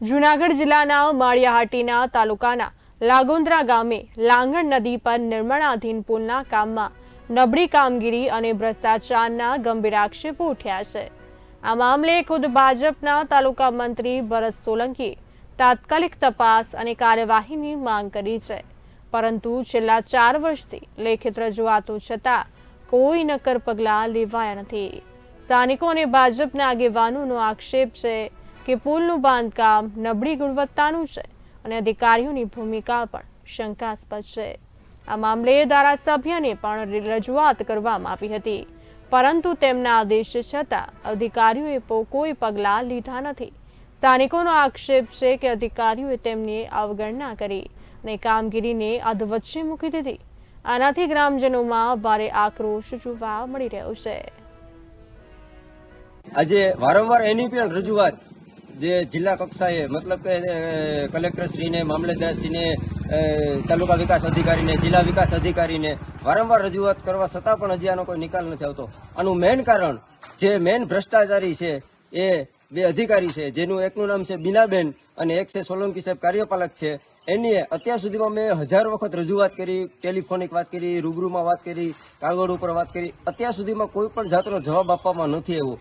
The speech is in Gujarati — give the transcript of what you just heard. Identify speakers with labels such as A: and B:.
A: જૂનાગઢ જિલ્લાના માળિયાહાટીના તાલુકાના લાગોંદ્રા ગામે લાંગણ નદી પર નિર્માણાધીન પુલના કામમાં નબળી કામગીરી અને ભ્રષ્ટાચારના ગંભીર આક્ષેપો ઉઠ્યા છે. આ મામલે ખુદ ભાજપના તાલુકા મંત્રી ભરત સોલંકીએ તાત્કાલિક તપાસ અને કાર્યવાહીની માંગ કરી છે. પરંતુ છેલ્લા ચાર વર્ષથી લેખિત રજૂઆતો છતાં કોઈ નક્કર પગલાં લેવાયા નથી. સ્થાનિકો અને ભાજપના આગેવાનોનો આક્ષેપ છે કે પુલનું બાંધકામ નબળી ગુણવત્તાનું છે અને અધિકારીઓની ભૂમિકા પણ શંકાસ્પદ છે. આ મામલે ધારાસભ્યને પણ રજૂઆત કરવામાં આવી હતી. પરંતુ તેમના આદેશ છતાં અધિકારીઓએ કોઈ પગલાં લીધા નથી. સ્થાનિકોનો આક્ષેપ છે કે અધિકારીઓએ તેમની અવગણના કરી અને કામગીરીને અધવચ્ચે મૂકી દીધી. આનાથી ગ્રામજનોમાં ભારે આક્રોશ જોવા મળી રહ્યો છે.
B: આજે વારંવાર એની પણ રજૂઆત જે જિલ્લા કક્ષાએ મતલબ કે કલેક્ટરશ્રીને, મામલતદારશ્રીને તાલુકા વિકાસ અધિકારીને, જિલ્લા વિકાસ અધિકારીને વારંવાર રજૂઆત કરવા છતાં પણ હજી આનો કોઈ નિકાલ નથી આવતો. આનું મેઇન કારણ, જે મેઇન ભ્રષ્ટાચારી છે, એ બે અધિકારી છે, જેનું એકનું નામ છે બીનાબેન અને એક છે સોલંકી સાહેબ કાર્યપાલક છે. એની અત્યાર સુધીમાં મેં હજાર વખત રજૂઆત કરી, ટેલિફોનિક વાત કરી, રૂબરૂમાં વાત કરી, કાગળ ઉપર વાત કરી. અત્યાર સુધીમાં કોઈ પણ જાતનો જવાબ આપવામાં નથી આવ્યો.